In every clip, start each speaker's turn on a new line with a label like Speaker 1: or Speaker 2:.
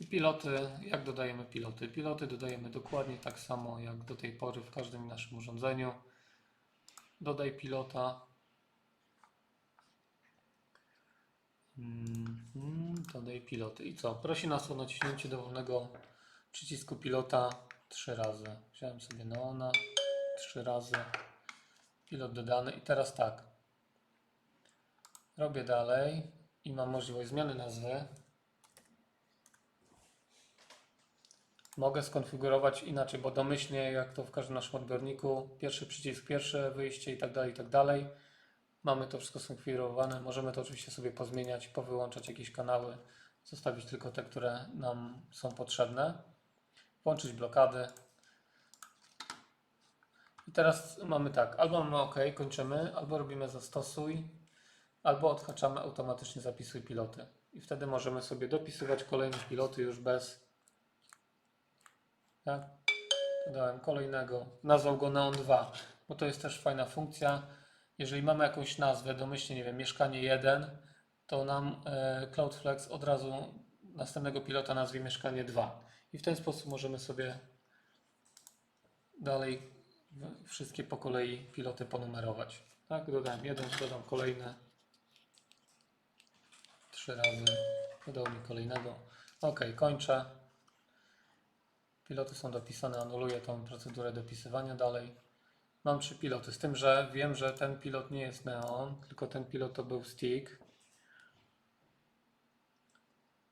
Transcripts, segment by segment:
Speaker 1: I piloty, jak dodajemy piloty? Piloty dodajemy dokładnie tak samo jak do tej pory w każdym naszym urządzeniu. Dodaj pilota. Mhm, dodaj piloty. I co? Prosi nas o naciśnięcie dowolnego przycisku pilota trzy razy. Wziąłem sobie neona trzy razy. Pilot dodany. I teraz tak. Robię dalej i mam możliwość zmiany nazwy. Mogę skonfigurować inaczej, bo domyślnie, jak to w każdym naszym odbiorniku, pierwszy przycisk, pierwsze wyjście i tak dalej, i tak dalej. Mamy to wszystko skonfigurowane. Możemy to oczywiście sobie pozmieniać, powyłączać jakieś kanały, zostawić tylko te, które nam są potrzebne. Włączyć blokady. I teraz mamy tak, albo mamy OK, kończymy, albo robimy zastosuj, albo odhaczamy automatycznie zapisuj piloty. I wtedy możemy sobie dopisywać kolejne piloty już bez tak? Dodałem kolejnego. Nazwał go Neon 2, bo to jest też fajna funkcja. Jeżeli mamy jakąś nazwę, domyślnie, nie wiem, mieszkanie 1, to nam e, Cloudflex od razu następnego pilota nazwie mieszkanie 2. I w ten sposób możemy sobie dalej wszystkie po kolei piloty ponumerować. Tak, dodałem jeden, dodam kolejny. Trzy razy. Dodał mi kolejnego. Ok, kończę. Piloty są dopisane, anuluję tą procedurę dopisywania dalej. Mam trzy piloty, z tym, że wiem, że ten pilot nie jest Neon, tylko ten pilot to był Stick.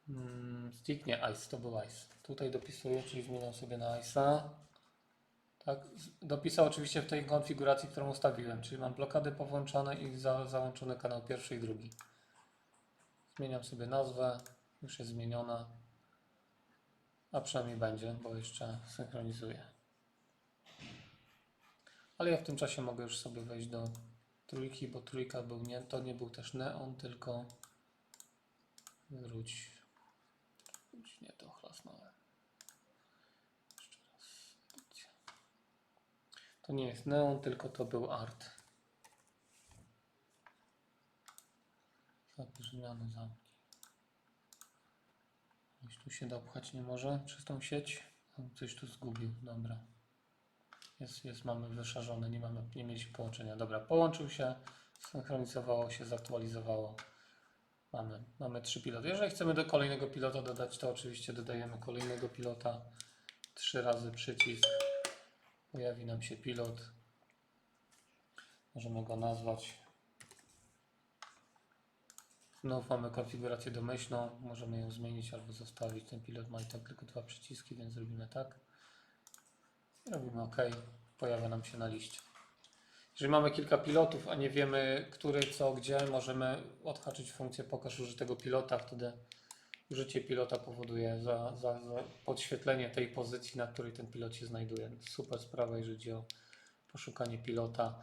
Speaker 1: Mm, Stick, nie, Ice, to był Ice. Tutaj dopisuję, czyli zmieniam sobie na Ice'a. Tak, dopisał oczywiście w tej konfiguracji, którą ustawiłem, czyli mam blokady powłączone i za, załączony kanał pierwszy i drugi. Zmieniam sobie nazwę, już jest zmieniona. A przynajmniej będzie, bo jeszcze synchronizuję. Ale ja w tym czasie mogę już sobie wejść do trójki, bo trójka był nie, to nie był też neon, tylko wróć. Wróć, nie to chlasnąłem. Jeszcze raz. To nie jest neon, tylko to był art. Zapisz zmiany zamknij. Coś tu się dopchać nie może przez tą sieć. Coś tu zgubił, dobra. Jest, jest, mamy wyszarzone, nie, mamy, nie mieliśmy połączenia. Dobra, połączył się, synchronizowało się, zaktualizowało. Mamy, mamy trzy piloty. Jeżeli chcemy do kolejnego pilota dodać, to oczywiście dodajemy kolejnego pilota. Trzy razy przycisk. Pojawi nam się pilot. Możemy go nazwać Znów mamy konfigurację domyślną, możemy ją zmienić albo zostawić. Ten pilot ma i tak tylko dwa przyciski, więc zrobimy tak. Robimy OK. Pojawia nam się na liście. Jeżeli mamy kilka pilotów, a nie wiemy, który, co, gdzie, możemy odhaczyć funkcję pokaż użytego pilota. Wtedy użycie pilota powoduje za, za, za podświetlenie tej pozycji, na której ten pilot się znajduje. Super sprawa, jeżeli chodzi o poszukanie pilota.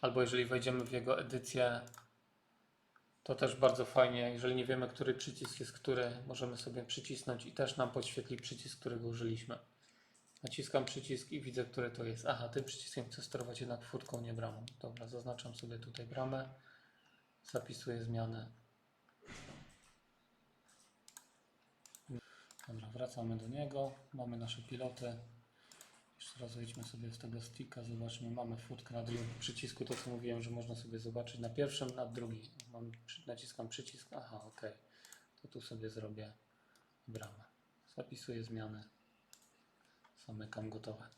Speaker 1: Albo jeżeli wejdziemy w jego edycję, to też bardzo fajnie, jeżeli nie wiemy, który przycisk jest który, możemy sobie przycisnąć i też nam podświetli przycisk, którego użyliśmy. Naciskam przycisk i widzę, który to jest. Aha, tym przyciskiem chcę sterować jednak furtką, nie bramą. Dobra, zaznaczam sobie tutaj bramę, zapisuję zmianę. Dobra, wracamy do niego. Mamy nasze piloty. Wejdźmy sobie z tego sticka, zobaczmy, mamy furtkę na drugim przycisku, to co mówiłem, że można sobie zobaczyć na pierwszym, na drugim. Mam, naciskam przycisk, aha, ok. To tu sobie zrobię bramę. Zapisuję zmiany. Zamykam gotowe.